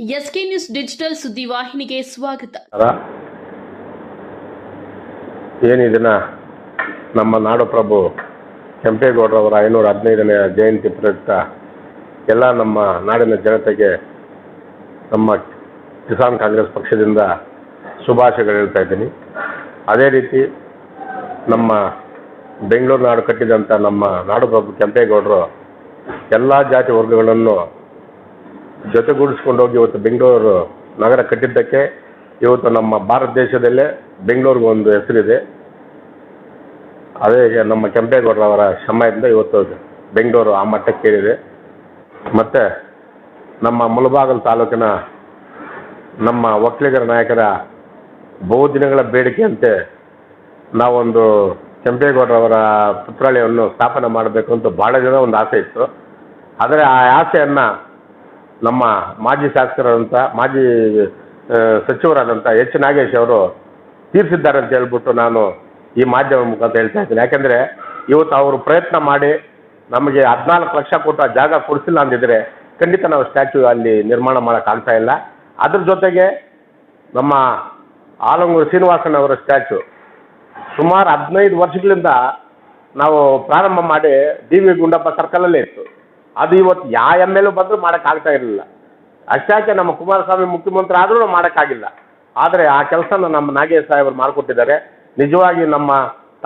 SK news digital ಸುದ್ದಿವಾಹಿನಿಗೆ ಸ್ವಾಗತ. ಏನಿದೆ ನಮ್ಮ ನಾಡು ನಾಡಪ್ರಭು ಕೆಂಪೇಗೌಡರವರ ಐನೂರ ಹದಿನೈದನೇ ಜಯಂತಿ ಪ್ರಯುಕ್ತ ಎಲ್ಲ ನಮ್ಮ ನಾಡಿನ ಜನತೆಗೆ ನಮ್ಮ ಕಿಸಾನ್ ಕಾಂಗ್ರೆಸ್ ಪಕ್ಷದಿಂದ ಶುಭಾಶಯಗಳು ಹೇಳ್ತಾ ಇದ್ದೀನಿ. ಅದೇ ರೀತಿ ನಮ್ಮ ಬೆಂಗಳೂರು ನಾಡು ಕಟ್ಟಿದಂಥ ನಮ್ಮ ನಾಡಪ್ರಭು ಕೆಂಪೇಗೌಡರು ಎಲ್ಲ ಜಾತಿ ವರ್ಗಗಳನ್ನು ಜೊತೆಗೂಡಿಸ್ಕೊಂಡು ಹೋಗಿ ಇವತ್ತು ಬೆಂಗಳೂರು ನಗರ ಕಟ್ಟಿದ್ದಕ್ಕೆ ಇವತ್ತು ನಮ್ಮ ಭಾರತ ದೇಶದಲ್ಲೇ ಬೆಂಗಳೂರಿಗೆ ಒಂದು ಹೆಸರಿದೆ. ಅದೇ ನಮ್ಮ ಕೆಂಪೇಗೌಡರವರ ಶ್ರಮದಿಂದ ಇವತ್ತು ಬೆಂಗಳೂರು ಆ ಮಟ್ಟಕ್ಕೇರಿದೆ ಮತ್ತು ನಮ್ಮ ಮುಳಬಾಗಲು ತಾಲೂಕಿನ ನಮ್ಮ ಒಕ್ಕಲಿಗರ ನಾಯಕರ ಬಹುದಿನಗಳ ಬೇಡಿಕೆಯಂತೆ ನಾವೊಂದು ಕೆಂಪೇಗೌಡರವರ ಪುತ್ರಾಲಯವನ್ನು ಸ್ಥಾಪನೆ ಮಾಡಬೇಕು ಅಂತ ಭಾಳ ಜನ ಒಂದು ಆಸೆ ಇತ್ತು. ಆದರೆ ಆ ಆಸೆಯನ್ನು ನಮ್ಮ ಮಾಜಿ ಶಾಸಕರಾದಂಥ, ಮಾಜಿ ಸಚಿವರಾದಂಥ ಎಚ್ ನಾಗೇಶ್ ಅವರು ತೀರಿಸಿದ್ದಾರೆ ಅಂತ ಹೇಳ್ಬಿಟ್ಟು ನಾನು ಈ ಮಾಧ್ಯಮ ಮುಖಾಂತರ ಹೇಳ್ತಾ ಇದ್ದೀನಿ. ಯಾಕೆಂದರೆ ಇವತ್ತು ಅವರು ಪ್ರಯತ್ನ ಮಾಡಿ ನಮಗೆ ಹದಿನಾಲ್ಕು ಲಕ್ಷ ಕೊಟ್ಟು ಜಾಗ ಕೊಡಿಸಿಲ್ಲ ಅಂದಿದ್ರೆ ಖಂಡಿತ ನಾವು ಸ್ಟ್ಯಾಚ್ಯೂ ಅಲ್ಲಿ ನಿರ್ಮಾಣ ಮಾಡೋಕ್ಕಾಗ್ತಾ ಇಲ್ಲ. ಅದ್ರ ಜೊತೆಗೆ ನಮ್ಮ ಆಲಂಗೂರು ಶ್ರೀನಿವಾಸನ್ ಅವರ ಸ್ಟ್ಯಾಚ್ಯೂ ಸುಮಾರು ಹದಿನೈದು ವರ್ಷಗಳಿಂದ ನಾವು ಪ್ರಾರಂಭ ಮಾಡಿ ಡಿ ವಿ ಗುಂಡಪ್ಪ ಸರ್ಕಲಲ್ಲೇ ಇತ್ತು. ಅದು ಇವತ್ತು ಯಾವ ಎಂ ಎಲ್ ಬಂದರೂ ಮಾಡೋಕ್ಕಾಗ್ತಾ ಇರಲಿಲ್ಲ. ಅಷ್ಟಾಕೆ ನಮ್ಮ ಕುಮಾರಸ್ವಾಮಿ ಮುಖ್ಯಮಂತ್ರಿ ಆದರೂ ಮಾಡೋಕ್ಕಾಗಿಲ್ಲ. ಆದರೆ ಆ ಕೆಲಸನ ನಮ್ಮ ನಾಗೇಶ್ ಸಾಹೇಬರು ಮಾಡಿಕೊಟ್ಟಿದ್ದಾರೆ. ನಿಜವಾಗಿ ನಮ್ಮ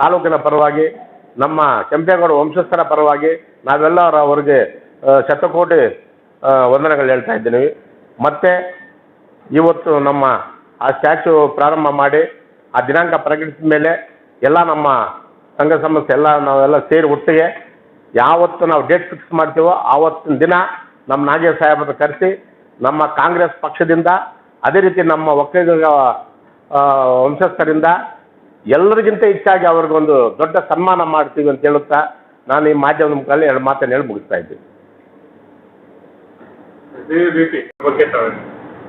ತಾಲೂಕಿನ ಪರವಾಗಿ, ನಮ್ಮ ಕೆಂಪೇಗೌಡ ವಂಶಸ್ಥರ ಪರವಾಗಿ ನಾವೆಲ್ಲರ ಅವರಿಗೆ ಶತಕೋಟಿ ವಂದನೆಗಳು ಹೇಳ್ತಾ ಇದ್ದೀವಿ ಮತ್ತು ಇವತ್ತು ನಮ್ಮ ಆ ಸ್ಟ್ಯಾಚು ಪ್ರಾರಂಭ ಮಾಡಿ, ಆ ದಿನಾಂಕ ಪ್ರಕಟಿಸಿದ ಮೇಲೆ ಎಲ್ಲ ನಮ್ಮ ಸಂಘ ಸಂಸ್ಥೆ ಎಲ್ಲ ನಾವೆಲ್ಲ ಸೇರಿ ಒಟ್ಟಿಗೆ ಯಾವತ್ತು ನಾವು ಡೇಟ್ ಫಿಕ್ಸ್ ಮಾಡ್ತೀವೋ ಆವತ್ತಿನ ದಿನ ನಮ್ಮ ನಾಗೇಶ್ ಸಾಹೇಬ್ರ ಕರೆಸಿ ನಮ್ಮ ಕಾಂಗ್ರೆಸ್ ಪಕ್ಷದಿಂದ, ಅದೇ ರೀತಿ ನಮ್ಮ ಒಕ್ಕಲಿಗ ವಂಶಸ್ಥರಿಂದ ಎಲ್ಲರಿಗಿಂತ ಹೆಚ್ಚಾಗಿ ಅವ್ರಿಗೊಂದು ದೊಡ್ಡ ಸನ್ಮಾನ ಮಾಡ್ತೀವಿ ಅಂತ ಹೇಳುತ್ತಾ ನಾನು ಈ ಮಾಧ್ಯಮದ ಮುಖಾಂತರ ಎರಡು ಮಾತನ್ನು ಹೇಳಿ ಮುಗಿಸ್ತಾ ಇದ್ದೀನಿ.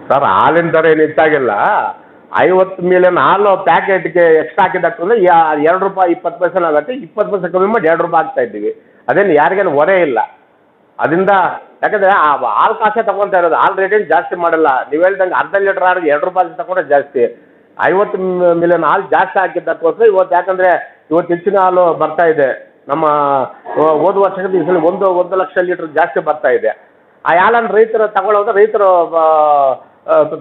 ಸರ್, ಹಾಲಿನ ದರ ಏನು ಹೆಚ್ಚಾಗಿಲ್ಲ. ಐವತ್ತು ಮಿಲಿಯನ್ ಹಾಲು ಪ್ಯಾಕೆಟ್ಗೆ ಎಕ್ಸ್ಟ್ರಾ ಹಾಕಿದ್ದಕ್ಕೆ ಎರಡು ರೂಪಾಯಿ ಇಪ್ಪತ್ತು ಪೈಸೆ ಆಗುತ್ತೆ ಇಪ್ಪತ್ತು ಪೈಸೆ ಕಮ್ಮಿ ಮಾಡಿ ಎರಡು ರೂಪಾಯಿ ಹಾಕ್ತಾ ಇದ್ದೀವಿ. ಅದೇನು ಯಾರಿಗೇನು ಹೊರೆ ಇಲ್ಲ. ಅದರಿಂದ ಯಾಕಂದರೆ ಆ ಹಾಲು ಕಾಸೆ ತಗೊಳ್ತಾ ಇರೋದು. ಹಾಲು ರೇಟೇನು ಜಾಸ್ತಿ ಮಾಡಲ್ಲ. ನೀವು ಹೇಳ್ದಂಗೆ ಅರ್ಧ ಲೀಟ್ರ್ ಹಾಲು ಎರಡು ರೂಪಾಯಿ ತಗೊಂಡ್ರೆ ಜಾಸ್ತಿ. ಐವತ್ತು ಮಿಲಿಯನ್ ಹಾಲು ಜಾಸ್ತಿ ಹಾಕಿದ್ದಕ್ಕೋಸ್ಕರ ಇವತ್ತು ಯಾಕಂದರೆ ಇವತ್ತು ಹೆಚ್ಚಿನ ಹಾಲು ಬರ್ತಾ ಇದೆ. ನಮ್ಮ ಹೋದ ವರ್ಷಕ್ಕಿಂತ ಈ ಸಲ ಒಂದು ಒಂದು ಲಕ್ಷ ಲೀಟ್ರ್ ಜಾಸ್ತಿ ಬರ್ತಾ ಇದೆ. ಆ ಹಾಲನ್ನು ರೈತರು ತಗೊಳ್ಳೋದು, ರೈತರು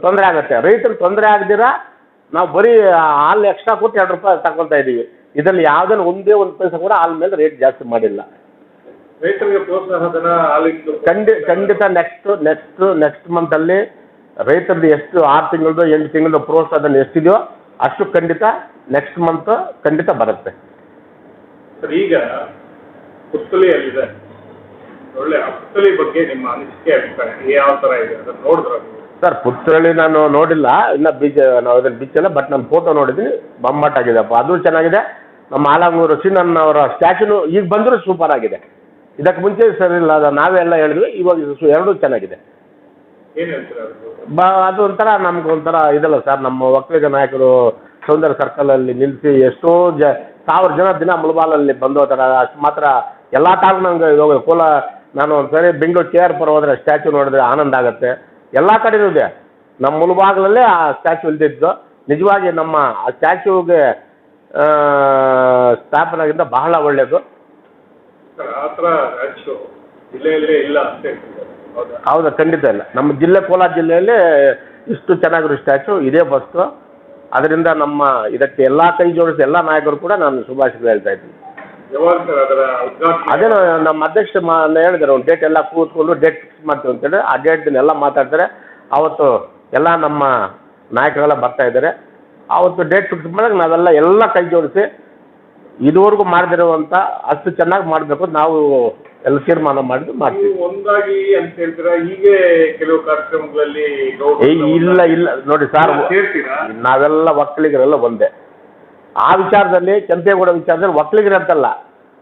ತೊಂದರೆ ಆಗುತ್ತೆ. ರೈತರು ತೊಂದರೆ ಆಗದಿರ ನಾವು ಬರೀ ಹಾಲು ಎಕ್ಸ್ಟ್ರಾ ಕೊಟ್ಟು ಎರಡು ರೂಪಾಯಿ ತಗೊಳ್ತಾ ಇದ್ದೀವಿ ಇದರಲ್ಲಿ ಯಾವುದನ್ನು ಒಂದೇ ಒಂದು ಪೈಸೆ ಕೂಡ ಹಾಲು ಮೇಲೆ ರೇಟ್ ಜಾಸ್ತಿ ಮಾಡಿಲ್ಲ. ರೈತರಿಗೆ ಪ್ರೋತ್ಸಾಹ ಧನ ಹಾಲಿಂದು ಖಂಡಿ ಖಂಡಿತ ನೆಕ್ಸ್ಟ್ ನೆಕ್ಸ್ಟ್ ನೆಕ್ಸ್ಟ್ ಮಂತಲ್ಲಿ ರೈತರದ್ದು ಎಷ್ಟು ಆರು ತಿಂಗಳದು ಎಂಟು ತಿಂಗಳದು ಪ್ರೋತ್ಸಾಹಧನ ಎಷ್ಟಿದೆಯೋ ಅಷ್ಟು ಖಂಡಿತ ನೆಕ್ಸ್ಟ್ ಮಂತ್ ಖಂಡಿತ ಬರುತ್ತೆ. ಸರ್ ಈಗ ಪುತ್ತಲಿಯಲ್ಲಿದೆ ಒಳ್ಳೆ ಪುತ್ತಳಿ ಬಗ್ಗೆ ನಿಮ್ಮ ಅನಿಸಿಕೆ ಅಭಿಪ್ರಾಯ ಯಾವ ಥರ ಇದೆ? ಅದನ್ನು ನೋಡಿದ್ರ ಸರ್ ಪುತ್ತಳಿ ನಾನು ನೋಡಿಲ್ಲ. ಇನ್ನ ಬೀಚ್ ನಾವು ಅದನ್ನು ಬಿಚ್ಚಿಲ್ಲ ಬಟ್ ನಾನು ಫೋಟೋ ನೋಡಿದ್ದೀನಿ. ಆಗಿದೆ. ಅದು ಚೆನ್ನಾಗಿದೆ. ನಮ್ಮ ಆಲಂಗೂರು ಸೀನನ್ ಅವರ ಸ್ಟ್ಯಾಚ್ಯೂನು ಈಗ ಬಂದರೂ ಸೂಪರ್ ಆಗಿದೆ. ಇದಕ್ಕೆ ಮುಂಚೆ ಸರಿ ಇಲ್ಲ ಅದು ನಾವೇ ಎಲ್ಲ ಹೇಳಿದ್ವಿ ಇವಾಗ ಇದು ಎರಡೂ ಚೆನ್ನಾಗಿದೆ. ಏನು ಹೇಳ್ತೀರಾ ಬ ಅದು ಒಂಥರ ನಮ್ಗೆ ಒಂಥರ ಇದಲ್ಲ ಸರ್ ನಮ್ಮ ಒಕ್ಕಲಿಗ ನಾಯಕರು ಸೌಂದರ್ಯ ಸರ್ಕಲಲ್ಲಿ ನಿಲ್ಲಿಸಿ ಎಷ್ಟೋ ಜ ಸಾವಿರ ಜನ ದಿನ ಮುಳಬಾಲಲ್ಲಿ ಬಂದು ಹೋಗ್ತಾರೆ. ಅಷ್ಟು ಮಾತ್ರ ಎಲ್ಲ ತಾಲೂಕು ನಂಗೆ ಇವಾಗ ಕೋಲ ನಾನು ಒಂದು ಸರಿ ಬೆಂಗಳೂರು ಕೆ ಆರ್ ಪುರ ಹೋದ್ರೆ ಸ್ಟ್ಯಾಚು ನೋಡಿದ್ರೆ ಆನಂದ ಆಗುತ್ತೆ. ಎಲ್ಲ ಕಡೆನೂ ಇದೆ. ನಮ್ಮ ಮುಳಬಾಗಲಲ್ಲೇ ಆ ಸ್ಟ್ಯಾಚು ಇಲ್ದಿದ್ದು. ನಿಜವಾಗಿ ನಮ್ಮ ಆ ಸ್ಟ್ಯಾಚ್ಯೂಗೆ ಸ್ಥಾಪನೆಗಿಂತ ಬಹಳ ಒಳ್ಳೆಯದು ಆ ಥರ ರಾಜ್ಯು ಜಿಲ್ಲೆಯಲ್ಲೇ ಇಲ್ಲ ಅಂತ ಹೇಳ್ತಿದ್ದಾರೆ. ಹೌದಾ? ಹೌದಾ ಖಂಡಿತ ಇಲ್ಲ. ನಮ್ಮ ಜಿಲ್ಲೆ ಕೋಲಾರ ಜಿಲ್ಲೆಯಲ್ಲಿ ಇಷ್ಟು ಚೆನ್ನಾಗಿರೋ ಸ್ಟ್ಯಾಚು ಇದೇ ಫಸ್ಟು ಅದರಿಂದ ನಮ್ಮ ಇದಕ್ಕೆ ಎಲ್ಲ ಕೈ ಜೋಡಿಸಿ ಎಲ್ಲ ನಾಯಕರು ಕೂಡ ನಾನು ಶುಭಾಶಯ ಹೇಳ್ತಾ ಇದ್ದೀನಿ. ಯಾವಾಗ ಸರ್ ಅದರ ಉದ್ಘಾಟನೆ? ಅದೇನು ನಮ್ಮ ಅಧ್ಯಕ್ಷ ಮಾ ಹೇಳಿದ್ದಾರೆ ಒಂದು ಡೇಟ್ ಎಲ್ಲ ಕೂತ್ಕೊಂಡು ಡೇಟ್ ಫಿಕ್ಸ್ ಮಾಡ್ತೀವಿ ಅಂತೇಳಿ ಆ ಡೇಟ್ ಎಲ್ಲ ಮಾತಾಡ್ತಾರೆ. ಅವತ್ತು ಎಲ್ಲ ನಮ್ಮ ನಾಯಕರೆಲ್ಲ ಬರ್ತಾ ಇದ್ದಾರೆ. ಅವತ್ತು ಡೇಟ್ ಫಿಕ್ಸ್ ಮಾಡಿದಾಗ ನಾವೆಲ್ಲ ಎಲ್ಲ ಕೈ ಜೋಡಿಸಿ ಇದುವರೆಗೂ ಮಾಡದಿರುವಂತ ಅಷ್ಟು ಚೆನ್ನಾಗಿ ಮಾಡಬೇಕು. ನಾವು ಎಲ್ಲ ತೀರ್ಮಾನ ಮಾಡಿದ್ದು ಮಾಡ್ತೀವಿ. ಒಂದಾಗಿ ಅಂತ ಹೇಳ್ತೀರಾ? ಹೀಗೆ ಕೆಲವು ಕಾರ್ಯಕ್ರಮಗಳಲ್ಲಿ ಏ ಇಲ್ಲ ಇಲ್ಲ. ನೋಡಿ ಸರ್ ಸೇರ್ತೀರಾ? ನಾವೆಲ್ಲ ಒಕ್ಕಲಿಗರೆಲ್ಲ ಒಂದೇ. ಆ ವಿಚಾರದಲ್ಲಿ ಕೆಂಪೇಗೌಡ ವಿಚಾರದಲ್ಲಿ ಒಕ್ಕಲಿಗರಂತಲ್ಲ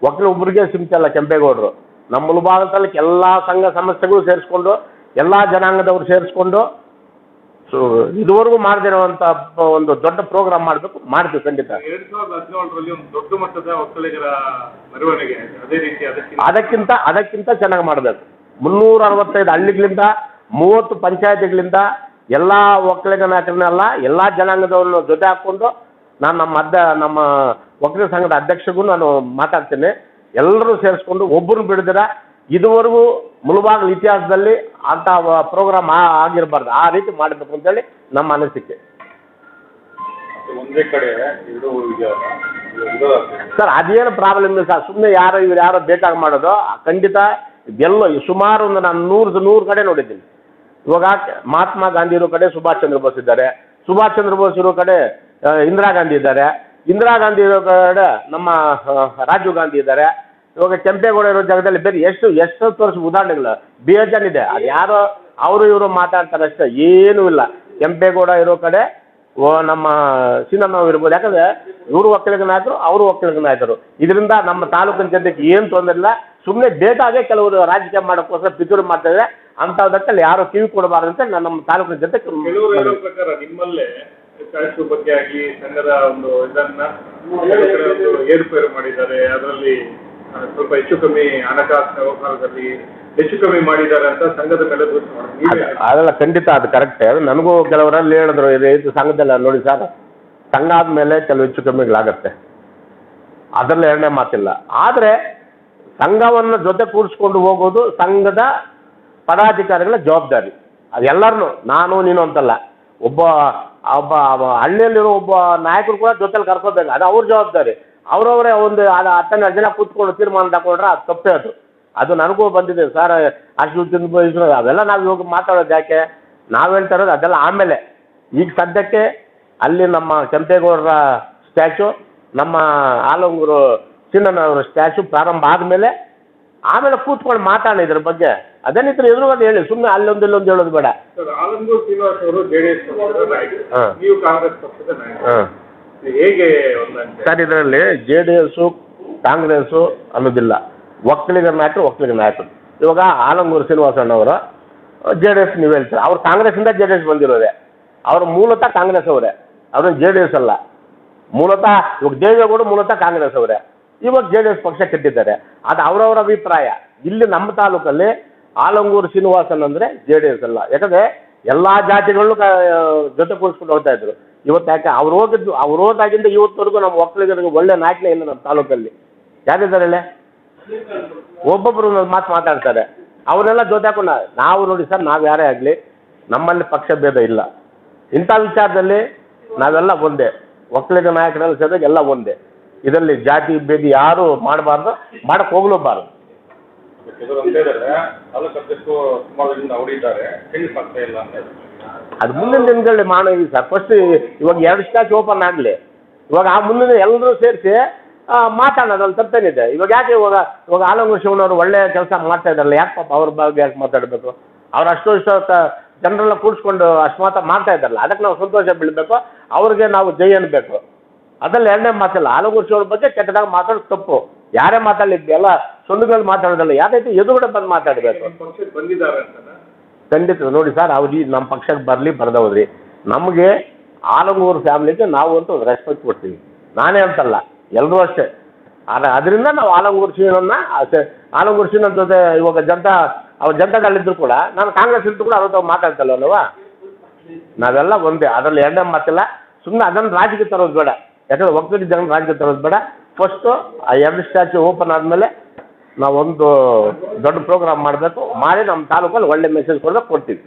ಒಕ್ಕಲಿಗರಿಗೆ ಸಿಮ್ತಲ್ಲ ಕೆಂಪೇಗೌಡರು. ನಮ್ಮ ಭಾಗದಲ್ಲಿ ಎಲ್ಲ ಸಂಘ ಸಂಸ್ಥೆಗಳು ಸೇರಿಸ್ಕೊಂಡು ಎಲ್ಲ ಜನಾಂಗದವರು ಸೇರಿಸ್ಕೊಂಡು ಸೊ ಇದುವರೆಗೂ ಮಾಡದಿರುವಂಥ ಒಂದು ದೊಡ್ಡ ಪ್ರೋಗ್ರಾಮ್ ಮಾಡಬೇಕು ಮಾಡ್ತೀವಿ ಖಂಡಿತ. ಎರಡ್ ಸಾವಿರದ ಹದಿನೇಳರಲ್ಲಿ ಒಂದು ದೊಡ್ಡ ಮಟ್ಟದ ಒಕ್ಕಲಿಗರ ಮೆರವಣಿಗೆ ಆಯ್ತು. ಅದೇ ರೀತಿ ಅದಕ್ಕೆ ಅದಕ್ಕಿಂತ ಅದಕ್ಕಿಂತ ಚೆನ್ನಾಗಿ ಮಾಡಬೇಕು. ಮುನ್ನೂರ ಅರವತ್ತೈದು ಹಳ್ಳಿಗಳಿಂದ ಮೂವತ್ತು ಪಂಚಾಯತಿಗಳಿಂದ ಎಲ್ಲ ಒಕ್ಕಲಿಗ ನಾಯಕರನ್ನೆಲ್ಲ ಎಲ್ಲ ಜನಾಂಗದವ್ರನ್ನ ಜೊತೆ ಹಾಕ್ಕೊಂಡು ನಾನು ನಮ್ಮ ಅಧ್ಯ ನಮ್ಮ ಒಕ್ಕಲಿಗ ಸಂಘದ ಅಧ್ಯಕ್ಷಗೂ ನಾನು ಮಾತಾಡ್ತೀನಿ. ಎಲ್ಲರೂ ಸೇರಿಸ್ಕೊಂಡು ಒಬ್ಬರು ಬಿಡದಿರ ಇದುವರೆಗೂ ಮುಳುಬಾಗಿಲು ಇತಿಹಾಸದಲ್ಲಿ ಅಂತ ಪ್ರೋಗ್ರಾಮ್ ಆಗಿರಬಾರ್ದು. ಆ ರೀತಿ ಮಾಡಬೇಕು ಅಂತೇಳಿ ನಮ್ಮ ಅನಿಸಿಕೆ. ಒಂದೇ ಕಡೆ ಎರಡು ಸರ್ ಅದೇನು ಪ್ರಾಬ್ಲಮ್ ಇಲ್ಲ ಸರ್. ಸುಮ್ಮನೆ ಯಾರು ಇವ್ರು ಯಾರೋ ಬೇಕಾಗಿ ಮಾಡೋದು. ಖಂಡಿತ ಎಲ್ಲ ಸುಮಾರು ಒಂದು ನಾನು ನೂರು ನೂರು ಕಡೆ ನೋಡಿದ್ದೀನಿ. ಇವಾಗ ಮಹಾತ್ಮ ಗಾಂಧಿ ಇರೋ ಕಡೆ ಸುಭಾಷ್ ಚಂದ್ರ ಬೋಸ್ ಇದ್ದಾರೆ. ಸುಭಾಷ್ ಚಂದ್ರ ಬೋಸ್ ಇರೋ ಕಡೆ ಇಂದಿರಾ ಗಾಂಧಿ ಇದ್ದಾರೆ. ಇಂದಿರಾ ಗಾಂಧಿ ಇರೋ ಕಡೆ ನಮ್ಮ ರಾಜೀವ್ ಗಾಂಧಿ ಇದ್ದಾರೆ. ಇವಾಗ ಕೆಂಪೇಗೌಡ ಇರೋ ಜಾಗದಲ್ಲಿ ಬೇರೆ ಎಷ್ಟು ಎಷ್ಟು ತೋರಿಸ ಉದಾಹರಣೆಗಳು. ಬೇಜಾನ್ ಇದೆ. ಅದು ಯಾರೋ ಅವರು ಇವರು ಮಾತಾಡ್ತಾರೆ ಅಷ್ಟೇ. ಏನೂ ಇಲ್ಲ. ಕೆಂಪೇಗೌಡ ಇರೋ ಕಡೆ ಓ ನಮ್ಮ ಸಿನಮ್ಮ ಇರ್ಬೋದು. ಯಾಕಂದ್ರೆ ಇವರು ಒಕ್ಕಲಿಗ ನಾಯಕರು ಅವರು ಒಕ್ಕಲಿಗ ನಾಯಕರು ಇದರಿಂದ ನಮ್ಮ ತಾಲೂಕಿನ ಜನತೆಗೆ ಏನು ತೊಂದರೆ ಇಲ್ಲ. ಸುಮ್ಮನೆ ಬೇಕಾಗೆ ಕೆಲವರು ರಾಜಕೀಯ ಮಾಡೋಕ್ಕೋಸ್ಕರ ಪಿತೂರು ಮಾಡ್ತಾರೆ ಅಂಥದ್ದಕ್ಕಲ್ಲಿ ಯಾರು ಕಿವಿ ಕೊಡಬಾರ್ದು ಅಂತ ನಾನು ನಮ್ಮ ತಾಲೂಕಿನ ಜನತೆ ಕೆಲವರು ಹೇಳೋ ಪ್ರಕಾರ ನಿಮ್ಮಲ್ಲೇ ಚಾಯ್ಸು ಬಗ್ಗೆ ಆಗಲಿ ಸಂಘದ ಒಂದು ಇದನ್ನ ಏರ್ಪೇರು ಮಾಡಿದ್ದಾರೆ. ಅದರಲ್ಲಿ ಸ್ವಲ್ಪ ಹೆಚ್ಚು ಕಮ್ಮಿ ಹಣಕಾಸಿನ ವ್ಯವಹಾರದಲ್ಲಿ ಹೆಚ್ಚು ಕಮ್ಮಿ ಮಾಡಿದ್ದಾರೆ ಅಂತ ಸಂಘದ ಮೇಲೆ ಅದೆಲ್ಲ ಖಂಡಿತ ಅದು ಕರೆಕ್ಟ್ ನನಗೂ ಕೆಲವರಲ್ಲಿ ಹೇಳಿದ್ರು, ಇದು ಇದು ಸಂಘದಲ್ಲ ನೋಡಿ ಸರ್. ಸಂಘ ಆದಮೇಲೆ ಕೆಲವು ಹೆಚ್ಚು ಕಮ್ಮಿಗಳಾಗತ್ತೆ. ಅದರಲ್ಲಿ ಎರಡನೇ ಮಾತಿಲ್ಲ. ಆದರೆ ಸಂಘವನ್ನು ಜೊತೆ ಕೂರಿಸ್ಕೊಂಡು ಹೋಗೋದು ಸಂಘದ ಪದಾಧಿಕಾರಿಗಳ ಜವಾಬ್ದಾರಿ. ಅದೆಲ್ಲರನ್ನು ನಾನು, ನೀನು ಅಂತಲ್ಲ. ಒಬ್ಬ ಒಬ್ಬ ಒಬ್ಬ ಹಳ್ಳಿಯಲ್ಲಿರೋ ಒಬ್ಬ ನಾಯಕರು ಕೂಡ ಜೊತೆಲಿ ಕರ್ಕೋಬೇಕು ಅದು ಅವ್ರ ಜವಾಬ್ದಾರಿ. ಅವರವರೇ ಒಂದು ಅದು ಹತ್ತನ್ನೆರಡು ಜನ ಕೂತ್ಕೊಂಡು ತೀರ್ಮಾನ ತಗೊಂಡ್ರೆ ಅದು ತಪ್ಪೇ ಅದು. ಅದು ನನಗೂ ಬಂದಿದೆ ಸರ್ ಅಷ್ಟು ತಿಂದು ಅವೆಲ್ಲ ನಾವು ಇವಾಗ ಮಾತಾಡೋದು ಯಾಕೆ? ನಾವು ಹೇಳ್ತಾ ಇರೋದು ಅದೆಲ್ಲ ಆಮೇಲೆ. ಈಗ ಸದ್ಯಕ್ಕೆ ಅಲ್ಲಿ ನಮ್ಮ ಕೆಂಪೇಗೌಡರ ಸ್ಟ್ಯಾಚು ನಮ್ಮ ಆಲಂಗೂರು ಚಿನ್ನನವರ ಸ್ಟ್ಯಾಚು ಪ್ರಾರಂಭ ಆದಮೇಲೆ ಆಮೇಲೆ ಕೂತ್ಕೊಂಡು ಮಾತಾಡೋ ಇದ್ರ ಬಗ್ಗೆ. ಅದೇ ಎದುರು ಎದುರುಗಡೆ ಹೇಳಿ ಸುಮ್ಮನೆ ಅಲ್ಲೊಂದು ಇಲ್ಲೊಂದು ಹೇಳೋದು ಬೇಡ. ಅವರು ನಾಯಕರು. ಹಾಂ. ಹೇಗೆ ಸರ್, ಇದರಲ್ಲಿ ಜೆ ಡಿ ಎಸ್ಸು ಕಾಂಗ್ರೆಸ್ಸು ಅನ್ನೋದಿಲ್ಲ. ಒಕ್ಕಲಿಗರ ನಾಯಕರು ಒಕ್ಕಲಿಗರ ನಾಯಕರು ಇವಾಗ ಆಲಂಗೂರು ಶ್ರೀನಿವಾಸಣ್ಣವರು, ಜೆ ಡಿ ಎಸ್ ನೀವು ಹೇಳ್ತೀರ? ಅವ್ರು ಕಾಂಗ್ರೆಸ್ಸಿಂದ ಜೆ ಡಿ ಎಸ್ ಬಂದಿರೋದೆ ಅವರು ಮೂಲತಃ ಕಾಂಗ್ರೆಸ್ ಅವರೇ. ಅವ್ರನ್ನ ಜೆ ಡಿ ಎಸ್ ಅಲ್ಲ. ಮೂಲತಃ ಇವಾಗ ದೇವೇಗೌಡ ಮೂಲತಃ ಕಾಂಗ್ರೆಸ್ ಅವರೇ. ಇವಾಗ ಜೆ ಡಿ ಎಸ್ ಪಕ್ಷ ಕೆಟ್ಟಿದ್ದಾರೆ. ಅದು ಅವರವರ ಅಭಿಪ್ರಾಯ. ಇಲ್ಲಿ ನಮ್ಮ ತಾಲೂಕಲ್ಲಿ ಆಲಂಗೂರು ಶ್ರೀನಿವಾಸನ್ ಅಂದ್ರೆ ಜೆ ಡಿ ಎಸ್ ಅಲ್ಲ. ಯಾಕಂದರೆ ಎಲ್ಲ ಜಾತಿಗಳನ್ನು ಜೊತೆ ಕೂರಿಸ್ಕೊಂಡು ಹೋಗ್ತಾ ಇದ್ರು. ಇವತ್ತು ಯಾಕೆ ಅವ್ರು ಹೋಗಿದ್ದು, ಅವ್ರು ಹೋದಾಗಿಂದ ಇವತ್ತವರೆಗೂ ನಮ್ಮ ಒಕ್ಕಲಿಗರಿಗೆ ಒಳ್ಳೆ ನಾಯಕನೇ ಇಲ್ಲ ನಮ್ಮ ತಾಲೂಕಲ್ಲಿ. ಯಾರಿದ್ದಾರೆ? ಒಬ್ಬೊಬ್ಬರು ಒಂದೊಂದು ಮಾತು ಮಾತಾಡ್ತಾರೆ. ಅವರೆಲ್ಲ ಜೊತೆ ಹಾಕೊಂಡ, ನಾವು ನೋಡಿ ಸರ್, ನಾವು ಯಾರೇ ಆಗಲಿ, ನಮ್ಮಲ್ಲಿ ಪಕ್ಷ ಭೇದ ಇಲ್ಲ. ಇಂಥ ವಿಚಾರದಲ್ಲಿ ನಾವೆಲ್ಲ ಒಂದೇ. ಒಕ್ಕಲಿಗ ನಾಯಕರೆಲ್ಲ ಸೇರಿದಾಗ ಎಲ್ಲ ಒಂದೇ. ಇದರಲ್ಲಿ ಜಾತಿ ಭೇದಿ ಯಾರು ಮಾಡಬಾರ್ದು ಮಾಡಕ್ಕೆ ಹೋಗ್ಲೂಬಾರ್ದು ತಾಲೂಕು ಅಧ್ಯಕ್ಷರು ಸುಮಾರು ಅವರಿದ್ದಾರೆ ಇಲ್ಲ ಅಂತ ಅದು ಮುಂದಿನ ದಿನಗಳಲ್ಲಿ ಮಾಡೋದು ಸರ್ ಫಸ್ಟ್ ಇವಾಗ ಎರಡು ಸ್ಟಾಚ್ ಓಪನ್ ಆಗಲಿ. ಇವಾಗ ಆ ಮುಂದಿನ ಎಲ್ಲರೂ ಸೇರಿಸಿ ಮಾತಾಡೋದು ಅದ್ರಲ್ಲಿ ತಪ್ಪೇನಿದೆ ಇವಾಗ ಯಾಕೆ ಇವಾಗ ಇವಾಗ ಆಲಂಗೂರು ಶಿವನವರು ಒಳ್ಳೆ ಕೆಲಸ ಮಾಡ್ತಾ ಇದ್ದಾರಲ್ಲ, ಯಾಕೆ ಪಾಪ ಅವ್ರ ಬಗ್ಗೆ ಯಾಕೆ ಮಾತಾಡಬೇಕು? ಅವ್ರು ಅಷ್ಟು ಇಷ್ಟ ಜನರನ್ನ ಕೂಡಿಸ್ಕೊಂಡು ಅಷ್ಟು ಮಾಡ್ತಾ ಇದ್ದಾರಲ್ಲ, ಅದಕ್ಕೆ ನಾವು ಸಂತೋಷ ಬೀಳಬೇಕು. ಅವ್ರಿಗೆ ನಾವು ಜೈ ಅನ್ಬೇಕು. ಅದರಲ್ಲಿ ಎರಡನೇ ಮಾತಿಲ್ಲ ಆಲಂಗೂರು ಶಿವನ ಬಗ್ಗೆ ಕೆಟ್ಟದಾಗ ಮಾತಾಡೋದು ತಪ್ಪು. ಯಾರೇ ಮಾತಾಡಿದ್ದೆಲ್ಲ ಸೊಂದಗಳಲ್ಲಿ ಮಾತಾಡೋದಲ್ಲ ರೀತಿ ಎದುರುಗಡೆ ಬಂದು ಮಾತಾಡಬೇಕು. ಖಂಡಿತ ನೋಡಿ ಸರ್, ಅವ್ರು ನಮ್ಮ ಪಕ್ಷಕ್ಕೆ ಬರಲಿ, ಬರ್ದವ್ರಿ. ನಮಗೆ ಆಲಂಗೂರು ಫ್ಯಾಮ್ಲಿಗೆ ನಾವು ಅಂತ ಒಂದು ರೆಸ್ಪೆಕ್ಟ್ ಕೊಡ್ತೀವಿ. ನಾನೇ ಅಂತಲ್ಲ ಎಲ್ಲರೂ ಅಷ್ಟೇ. ಆದರೆ ಅದರಿಂದ ನಾವು ಆಲಂಗೂರು ಶ್ರೀನನ್ನ ಆಲಂಗೂರು ಶ್ರೀನ ಜೊತೆ ಇವಾಗ ಜನತಾ ಅವ್ರ ಜನತಾದಲ್ಲಿದ್ದರೂ ಕೂಡ, ನಾನು ಕಾಂಗ್ರೆಸ್ ಇದ್ದು ಕೂಡ ಅವ್ರ ಹತ್ರ ಅಲ್ವಾ ನಾವೆಲ್ಲ ಒಂದೇ, ಅದರಲ್ಲಿ ಎರಡನೇ ಮಾತಿಲ್ಲ. ಸುಮ್ಮನೆ ಅದನ್ನು ರಾಜಕೀಯ ತರೋದು ಬೇಡ. ಯಾಕಂದ್ರೆ ಒಕ್ಕಲಿಗ ಜನ ರಾಜಕೀಯ ತರೋದು ಬೇಡ. ಫಸ್ಟು ಆ ಎರಡು ಸ್ಟ್ಯಾಚು ಓಪನ್ ಆದಮೇಲೆ ನಾವೊಂದು ದೊಡ್ಡ ಪ್ರೋಗ್ರಾಮ್ ಮಾಡಬೇಕು. ಮಾಡಿ ನಮ್ಮ ತಾಲೂಕಲ್ಲಿ ಒಳ್ಳೆ ಮೆಸೇಜ್ ಕೊಡ್ಬೇಕು ಕೊಡ್ತೀವಿ.